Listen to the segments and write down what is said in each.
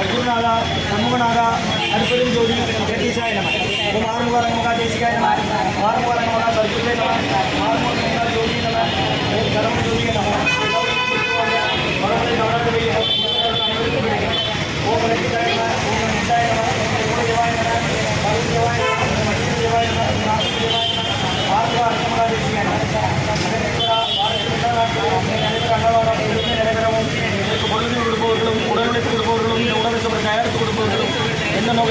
அர்ஜுனாக சண்முகனாக அற்புதம் ஜோதி ஜெகதீஷாய நம ஓம் ஆறுமுகரங்கமகா தேசிகாய நம ஆறுமுகரங்கமகா சர்க்குதே நம ஆறுமுகரங்கமகா ஜோதி நம ஓம் சரவண ஜோதிய நம வரவழை நவராத்திரி ஓம் லட்சிதாய நம ஓம் லட்சிதாய நம ஓம் தேவாய நம பருவ தேவாய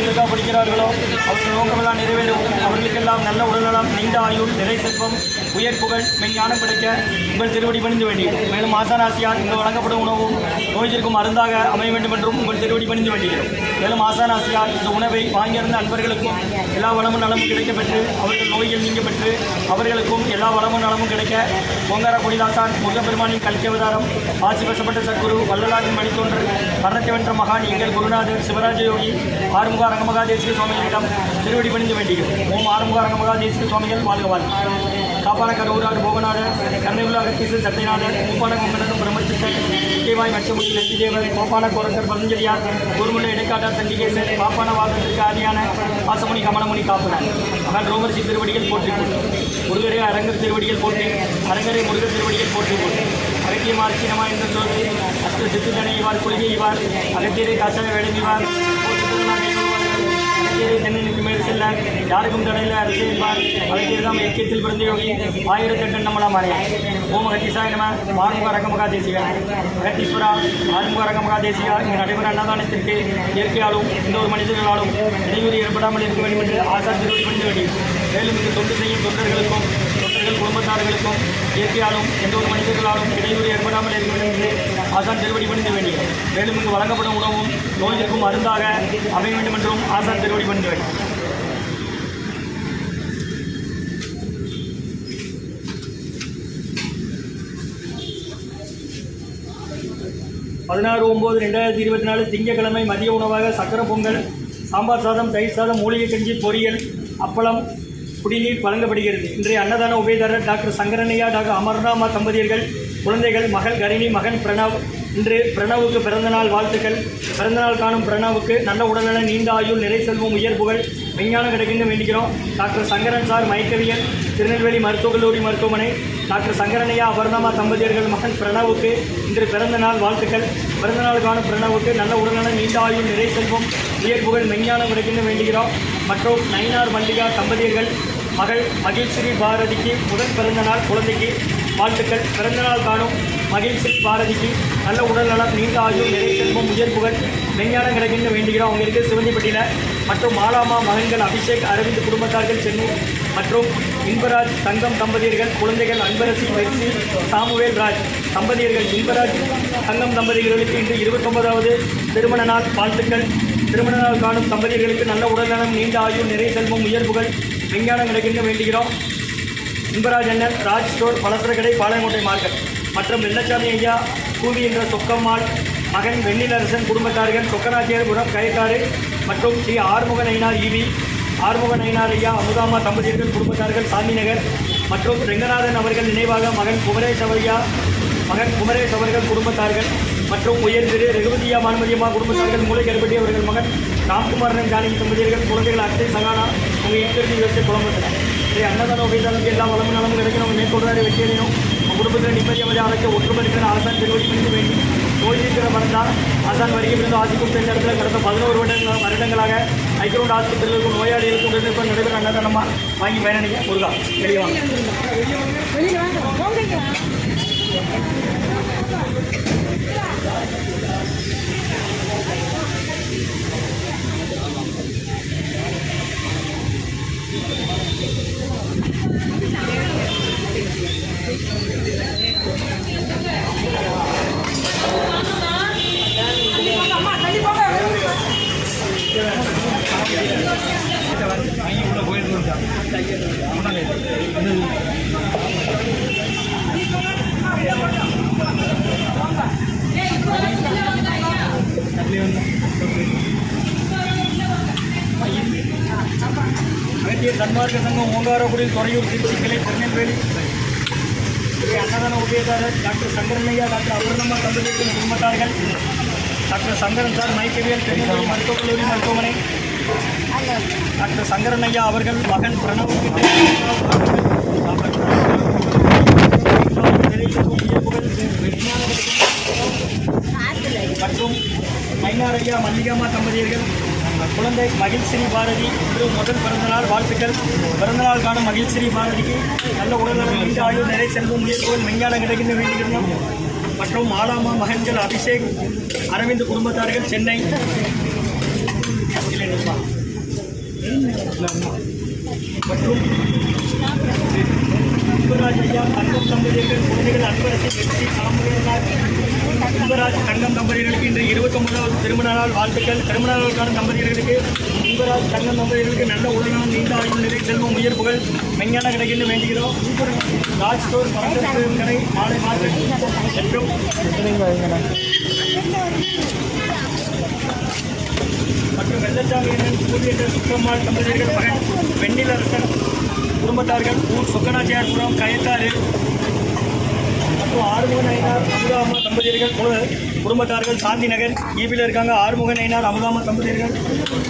எந்த படிக்கிறார்களோ அவர்கள் நோக்கமெல்லாம் நிறைவேறும் அவர்களுக்கெல்லாம் நல்ல உடல்நலம் நீண்ட ஆயுள் நிறை செல்வம் உயர் புகழ் மெஞ்ஞானம் கிடைக்க உங்கள் திருவடி பணிந்து வேண்டியும் மேலும் ஆசானாசியால் இங்கு வழங்கப்படும் உணவும் நோய்த்திற்கும் மருந்தாக அமைய வேண்டும் என்றும் உங்கள் திருவடி பணிந்து வேண்டுகிறோம் மேலும் ஆசானாசியால் இந்த உணவை வாங்கியிருந்த அன்பர்களுக்கும் எல்லா வளமும் நலமும் கிடைக்க பெற்று அவர்கள் நோய்கள் நீங்க பெற்று அவர்களுக்கும் எல்லா வளமும் நலமும் கிடைக்க ஓங்கார கொடிதாசான் முருகப்பெருமானின் கல்கி ஆட்சி வசப்பட்ட சத்குரு வள்ளலாரின் மணித்தொன்று மரணத்தை வென்ற மகான் எங்கள் குருநாதர் சிவராஜயோகி ஆறுமுக அரங்கமகா தேசிக சுவாமிகளிடம் திருவடி பணிந்து வேண்டுகிறோம் ஓம் ஆறுமுக அரங்கமகா தேசிக சுவாமிகள் வாழ்க வாழ்க. காப்பான கரூராடு போகநாடு கருணையுள்ள அகத்தீசன் சத்தியநாதர் மூப்பான கொங்கணன் பிரம்மச்சித்தன் முக்கியமாய் மச்சமுடி லட்சிதேவர் கோப்பான கோரக்கர் பதஞ்சலியார் குருமுள்ள இடைக்காட்டார் சண்டிகேசன் பாப்பான வாதத்திற்கு ஆதியான பாசமணி கமலமணி காப்பனர். மகன் ரோமர்சி திருவடிகள் போற்றி போட்டு முருகரே அரங்கர் திருவடிகள் போற்றி. அரங்கரை முருகர் திருவடிகள் போற்றி போட்டு அகத்தியமார் சினமா என்ற சொல்லி அஸ்த சித்துதனை இவார் கொள்கை இவார் அகத்தியரை காசாய வேடமிவார். அகத்தியரை தென்னனுக்கு மேல் செல்ல யாருக்கும் தடையில அரசியல்பார் அகத்தியர் தான் இயக்கியத்தில் பிறந்த யோகி ஆயிரத்தி எட்டு நம்மளாம் மாறியார் ஓம் அகத்தீசாய நம ஆறுமுக அரங்கமகா தேசிகா அகத்தீஸ்வரா ஆறுமுக ரகமகா தேசிகா இங்கு நடைபெற அன்னதானத்திற்கு இயற்கையாலும் எந்த ஒரு மனிதர்களாலும் இடையூறு ஏற்படாமல் இருக்க வேண்டும் என்று ஆசார் திருவடி பணிந்து மேலும் இந்த தொண்டு செய்யும் தொண்டர்களுக்கும் தொண்டர்கள் குடும்பத்தார்களுக்கும் இயற்கையாலும் எந்த ஒரு மனிதர்களாலும் இடையூறு ஏற்படாமல் இருக்க வேண்டும் என்று ஆசான் திருவடி பணிந்து வேண்டும் மேலும் இங்கு வழங்கப்படும் உணவும் நோய்களுக்கும் மருந்தாக அமைய வேண்டும் என்றும் ஆசான் திருவடி பணிந்து வேண்டும் பதினாறு ஒம்பது ரெண்டாயிரத்தி இருபத்தி நாலு திங்கட்கிழமை மதிய உணவாக சக்கரை பொங்கல் சாம்பார் சாதம் தயிர் சாதம் மூலிகை கஞ்சி பொரியல் அப்பளம் குடிநீர் வழங்கப்படுகிறது. இன்றைய அன்னதான உபயதாரர் டாக்டர் சங்கரனையா டாக்டர் அமர்நாமா தம்பதியர்கள் குழந்தைகள் மகள் கரிணி மகன் பிரணவ் இன்று பிரணவுக்கு பிறந்தநாள் வாழ்த்துக்கள். பிறந்தநாள் காணும் பிரணவுக்கு நல்ல உடல்நல நீண்ட ஆயுள் நிறை செல்வம் உயர்வுகள் விஞ்ஞானம் கிடைக்குன்னு வேண்டிக்கிறோம். டாக்டர் சங்கரன் சார் மயக்கவியல் திருநெல்வேலி மருத்துவக் கல்லூரி மருத்துவமனை. டாக்டர் சங்கரனையா அபர்ணமா தம்பதியர்கள் மகன் பிரணவுக்கு இன்று பிறந்த நாள் வாழ்த்துக்கள். பிறந்தநாள் காணும் பிரணவுக்கு நல்ல உடல்நல நீண்ட ஆயுள் நிறை செல்வம் உயர்வுகள் விஞ்ஞானம் மெஞ்ஞானம் கிடைக்குன்னு வேண்டுகிறோம் மற்றும் நயினார் மல்லிகா தம்பதியர்கள் மகள் மகிழ்ஸ்ரீ பாரதிக்கு முதல் பிறந்த நாள் குழந்தைக்கு வாழ்த்துக்கள். பிறந்தநாள் காணும் மகிழ்ச்சி பாரதிக்கு நல்ல உடல்நலம் நீண்ட ஆயுள் நிறை செல்வம் உயர் புகழ் மெஞ்ஞானம் கிடைக்குன்னு வேண்டுகிறோம். அவங்க இருக்கு சிவந்திப்பட்டியில் மற்றும் மாலாமா மகன்கள் அபிஷேக் அரவிந்த் குடும்பத்தார்கள் சென்னை மற்றும் இன்பராஜ் தங்கம் தம்பதியர்கள் குழந்தைகள் அன்பரசி மெர்சி சாமுவேல் ராஜ் தம்பதியர்கள் இன்பராஜ் தங்கம் தம்பதியர்களுக்கு இன்று இருபத்தொன்பதாவது திருமண நாள் வாழ்த்துக்கள். திருமண நாள் காணும் தம்பதியர்களுக்கு நல்ல உடல்நலம் நீண்ட ஆயுள் நிறை செல்வம் உயர்வுகள் விஞ்ஞானம் கிடைக்கின்ற வேண்டுகிறோம். இன்பராஜ் அண்ணன் ராஜ் ஸ்டோர் பலசரக்கடை பாளையங்கோட்டை மார்க்கெட். மற்றும் வெள்ளச்சாமி ஐயா கூவி என்ற சொக்கம்மாள் மகன் வெண்ணிலரசன் குடும்பத்தார்கள் சொக்கநாச்சியார்புரம் கயக்காடு மற்றும் ஸ்ரீ ஆறுமுக நயினார் ஈவி ஆறுமுக நயினார் ஐயா அமுதாமா தம்பதியர்கள் குடும்பத்தார்கள் சாமிநகர் மற்றும் ரெங்கநாதன் அவர்கள் நினைவாக மகன் குமரேஷ் ஐயா மகன் குமரேஷ் அவர்கள் குடும்பத்தார்கள் மற்றும் உயர் திரு ரகுபதியா மான்மதியம்மா குடும்பத்தார்கள் மூளை கருப்பட்டி அவர்கள் மகன் ராம்குமாரன் ஜானகி தம்பதியர்கள் குழந்தைகள் அக்ஷய் சகானா உங்கள் இன்டர்வியூ வச்சு குழம்பு. சரி அன்னதான உபயோகம் எல்லா வளமும் நலமும் கிடைக்கணும் அவங்க மேற்கொள்றாரு வெற்றியடையும் குடும்பத்தில் நிம்மதி அமைதி அழைக்க ஒற்றுமை இருக்கிற அரசாங்க திருவடி வேண்டி வேண்டும் நோய் அரசாங்க மருந்தான் ஆசான் இருந்து ஆசி கொடுத்த இந்த இடத்துல கடந்த பதினோரு வருடங்கள் வருடங்களாக ஐக்கியரோட ஆஸ்பத்திரிகளுக்கும் நோயாளிகளுக்கும் உடனிருப்ப நடைபெற அன்னதானமா வாங்கி பயணிங்க முருகா வெளியே வாங்க. வாங்க. भारतीय सन्मार्ग संघ ओंगारापुढील त्वरयूर திருச்சி கிளை பொன்னேல்வேலி ஸ்ரீ அன்னதான உதயதாரர் டாக்டர் சங்கரனையா டாக்டர் அபர்ணம்மா தம்பதியின் குடும்பத்தார்கள். டாக்டர் சங்கரன் சார் மைக்கவியல் பெரியவர்கள் மருத்துவக் கல்லூரி மருத்துவமனை. டாக்டர் சங்கரன்யா அவர்கள் மகன் பிரணவுக்கு மற்றும் மைனாரையா மல்லிகாமா தம்பதியர்கள் குழந்தை மகிழ்ஸ்ரீ பாரதி இன்று முதல் பிறந்தநாள் வாழ்த்துக்கள். பிறந்தநாள் காணும் மகிழ்ஸ்ரீ பாரதிக்கு நல்ல உடல்நலம் நீண்ட ஆயுள் நிறை செல்வம் உயர்வுகள் விஞ்ஞானம் கிடைக்கின்ற வேண்டியிருந்தோம் மற்றும் ஆலாமா மகன்கள் அபிஷேக் அரவிந்த் குடும்பத்தார்கள் சென்னை. மற்றும் அன்பராஜ் ஐயா தங்கம் தம்பதியர்கள் குழந்தைகள் அன்பரசி வெற்றி காமுகனார் அன்பராஜ் தங்கம் தம்பதியர்களுக்கு இன்று இருபத்தொன்பதாவது திருமண நாள் வாழ்த்துக்கள் திருமண நாளுக்கான தம்பதியர்களுக்கு அன்பராஜ் தங்கம் தம்பதியர்களுக்கு நல்ல உடல்நலம் நீண்ட ஆயுள் நிலை செல்வம் உயர்ப்புகள் மெஞ்ஞான கிடைக்கின்ற வேண்டுகிறோம் ராஜ் ஸ்டோர் கடை மாலை மார்க்கெட் மற்றும் மற்றும் வெள்ளச்சாமி அண்ணன் சூரியன் தம்பதியர்கள் மகன் வெண்ணிலரசன் குடும்பத்தார்கள் ஊர் சொக்கனாச்சியார்புரம் கயத்தாறு மற்றும் ஆறுமுகன் ஐநார் அமுதாமா தம்பதியர்கள் குடும்பத்தார்கள் சாந்தி நகர் ஈபியில் இருக்காங்க ஆறுமுகன் ஐனார் அமுதாமா தம்பதியர்கள்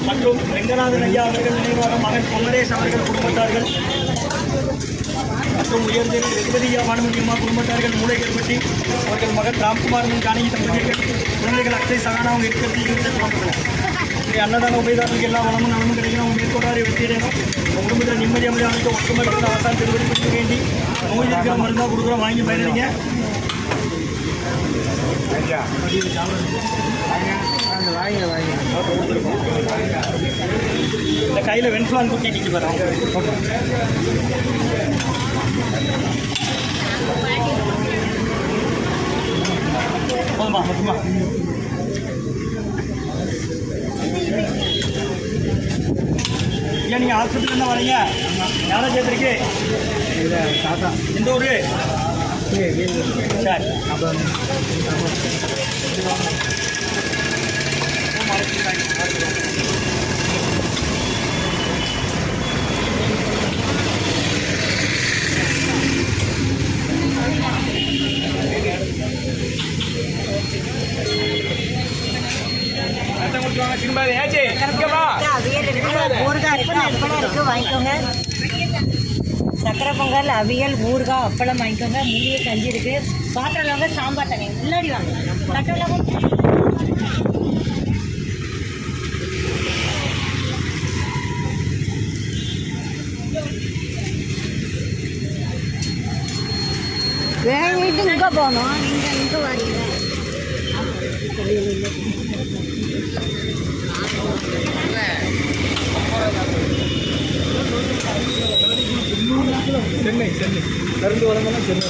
மற்றும் ரெங்கநாதன் ஐயா அவர்கள் நினைவாக மகன் பொங்கரேஷ் அவர்கள் குடும்பத்தார்கள் மற்றும் உயர்ந்த ரெகுபதியா பானுமதியம்மா குடும்பத்தார்கள் மூளைகள்பட்டி அவர்கள் மகன் ராம்குமார் காணகி தம்பதியர்கள் குழந்தைகள் அக்ஷய் சகானா அவங்க இருக்கிறது இப்படி அன்னதான உபயதாரர்களுக்கு எல்லா வளமும் நலமும் கிடைக்கணும். அவங்க மேற்கொண்டாரி வெற்றியிடணும் குடும்பத்தில் நிம்மதி அமைதி அமைத்து ஒற்றுமை அவசான் திருவடி கொடுக்க வேண்டி நோய் இருக்கிற மருந்தாக கொடுக்குறோம். வாங்கி பயனடிங்க இந்த கையில் வெண்ஃப்ளான் குட்டி நிற்கி பாருங்க. போதுமா மொத்தமா ஹாஸ்பிட்டல் என்ன வரீங்க. யாரை சேர்த்துருக்கு? எந்த ஊர்? சரி. அவியல் இருக்கு அப்பளம் இருக்குது வாங்கிக்கோங்க. சக்கரை பொங்கல் அவியல் ஊறுகாய் அப்பளம் வாங்கிக்கோங்க. மூலிகை கஞ்சி இருக்குது பாத்திரம் இல்லாமல் சாம்பார் தண்ணி. முன்னாடி வாங்க. கட்டளம் வேங்கிட்டு இங்கே போகணும்? நீங்கள் இங்கே வரீங்க? சென்னை சென்னை கருந்து வளங்கலாம் சென்னை